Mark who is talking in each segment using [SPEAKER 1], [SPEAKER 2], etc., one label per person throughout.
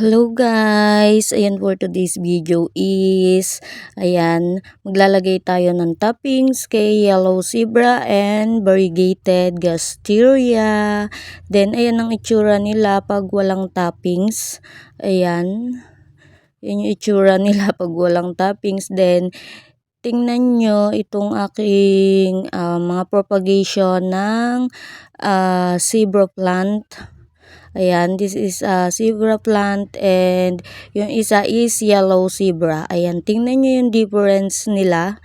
[SPEAKER 1] Hello guys! Ayan for today's video is, ayan, maglalagay tayo ng toppings kay Yellow Zebra and Variegated Gasteria. Then, ayan ang itsura nila pag walang toppings. Ayan. Yan yung itsura nila pag walang toppings. Then, tingnan nyo itong aking uh, mga propagation ng uh, zebra plant. Ayan, this is a zebra plant and yung isa is yellow zebra. Ayan, tingnan nyo yung difference nila.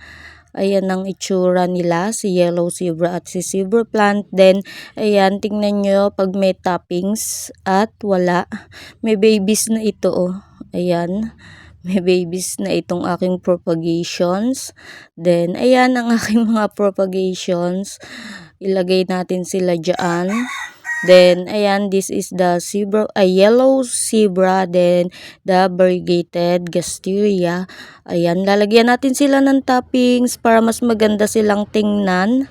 [SPEAKER 1] Ayan ang itsura nila, si yellow zebra at si zebra plant. Then, ayan, tingnan nyo pag may toppings at wala. May babies na ito, oh. Ayan may babies na itong aking propagations. Then, ayan ang aking mga propagations. Ilagay natin sila dyan. Then, ayan, this is the zebra, a yellow zebra, then the variegated gasteria. Ayan, lalagyan natin sila ng toppings para mas maganda silang tingnan.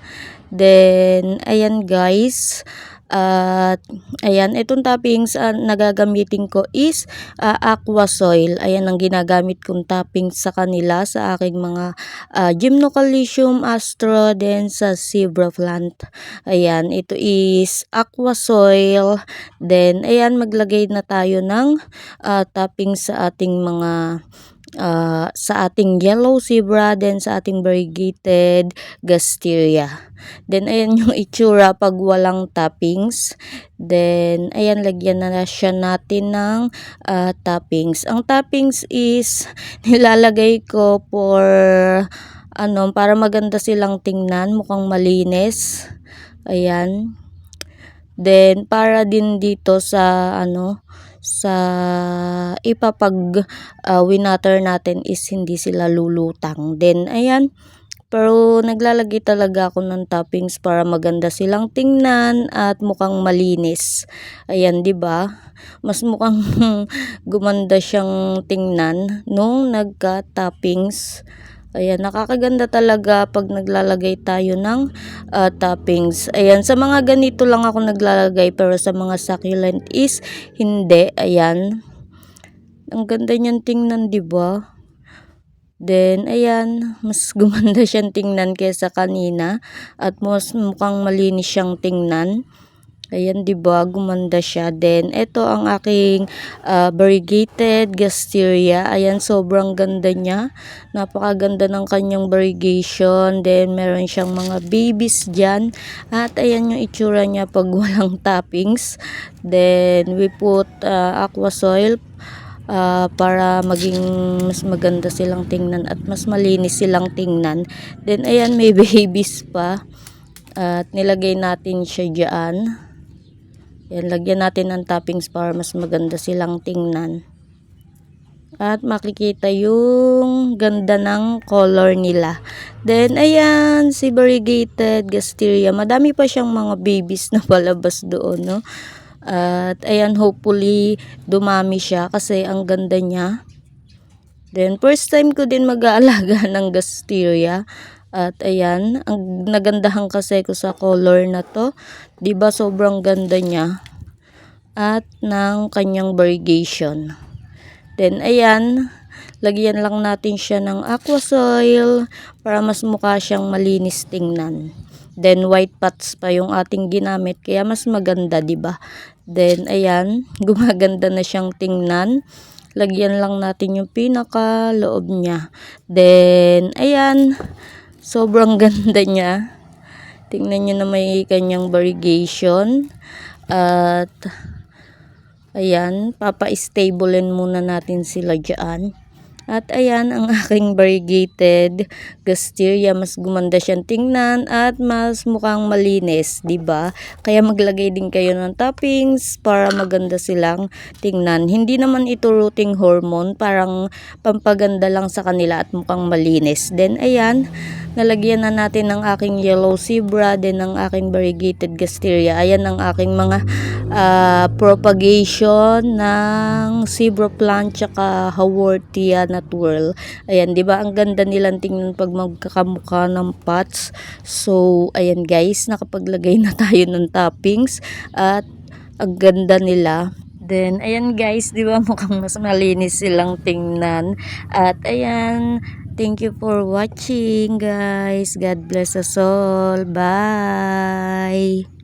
[SPEAKER 1] Then, ayan guys, at ayan, itong toppings uh, nagagamitin ko is uh, aqua soil. Ayan ang ginagamit kong toppings sa kanila sa aking mga uh, gymnocalcium astro then sa zebra plant. Ayan, ito is aqua soil. Then ayan, maglagay na tayo ng uh, toppings sa ating mga uh, sa ating yellow zebra, then sa ating variegated gasteria. Then, ayan yung itsura pag walang toppings. Then, ayan, lagyan na siya natin ng uh, toppings. Ang toppings is nilalagay ko for ano, para maganda silang tingnan, mukhang malinis. Ayan. Then, para din dito sa ano, sa ipapag uh, winater natin is hindi sila lulutang. Then, ayan, pero naglalagay talaga ako ng toppings para maganda silang tingnan at mukhang malinis. Ayan, 'di ba? Mas mukhang gumanda siyang tingnan nung nagka-toppings. Ayan, nakakaganda talaga pag naglalagay tayo ng uh, toppings. Ayan, sa mga ganito lang ako naglalagay pero sa mga succulent is hindi. Ayan. Ang ganda niyan tingnan, 'di ba? Then, ayan, mas gumanda siyang tingnan kaysa kanina at mas mukhang malinis siyang tingnan. Ayan, 'di ba? Gumanda siya. Then ito ang aking uh, variegated gasteria. Ayan, sobrang ganda niya. Napakaganda ng kanyang variegation. Then meron siyang mga babies diyan. At ayan yung itsura niya pag walang toppings. Then we put uh, aqua soil uh, para maging mas maganda silang tingnan at mas malinis silang tingnan. Then ayan, may babies pa. At nilagay natin siya diyan. Yan, lagyan natin ng toppings para mas maganda silang tingnan. At makikita yung ganda ng color nila. Then, ayan, si variegated gasteria. Madami pa siyang mga babies na palabas doon, no? At, ayan, hopefully, dumami siya kasi ang ganda niya. Then, first time ko din mag-aalaga ng gasteria. At ayan, ang nagandahan kasi ko sa color na to. ba sobrang ganda niya. At ng kanyang variegation. Then ayan, lagyan lang natin siya ng aqua soil para mas mukha siyang malinis tingnan. Then white pots pa yung ating ginamit kaya mas maganda, 'di ba? Then ayan, gumaganda na siyang tingnan lagyan lang natin yung pinaka loob niya. Then, ayan, Sobrang ganda niya. Tingnan niyo na may kanyang variegation. At, ayan, papa-stablein muna natin sila dyan. At ayan ang aking variegated gasteria. Mas gumanda siyang tingnan at mas mukhang malinis, ba? Kaya maglagay din kayo ng toppings para maganda silang tingnan. Hindi naman ito rooting hormone, parang pampaganda lang sa kanila at mukhang malinis. Then ayan, nalagyan na natin ng aking yellow zebra, din ng aking variegated gasteria. Ayan ang aking mga uh, propagation ng zebra plant tsaka haworthia na twirl. Ayan, 'di ba? Ang ganda nilang tingnan pag magkakamukha ng pots. So, ayan guys, nakapaglagay na tayo ng toppings at ang ganda nila. Then, ayan guys, di ba mukhang mas malinis silang tingnan. At ayan, thank you for watching guys. God bless us all. Bye!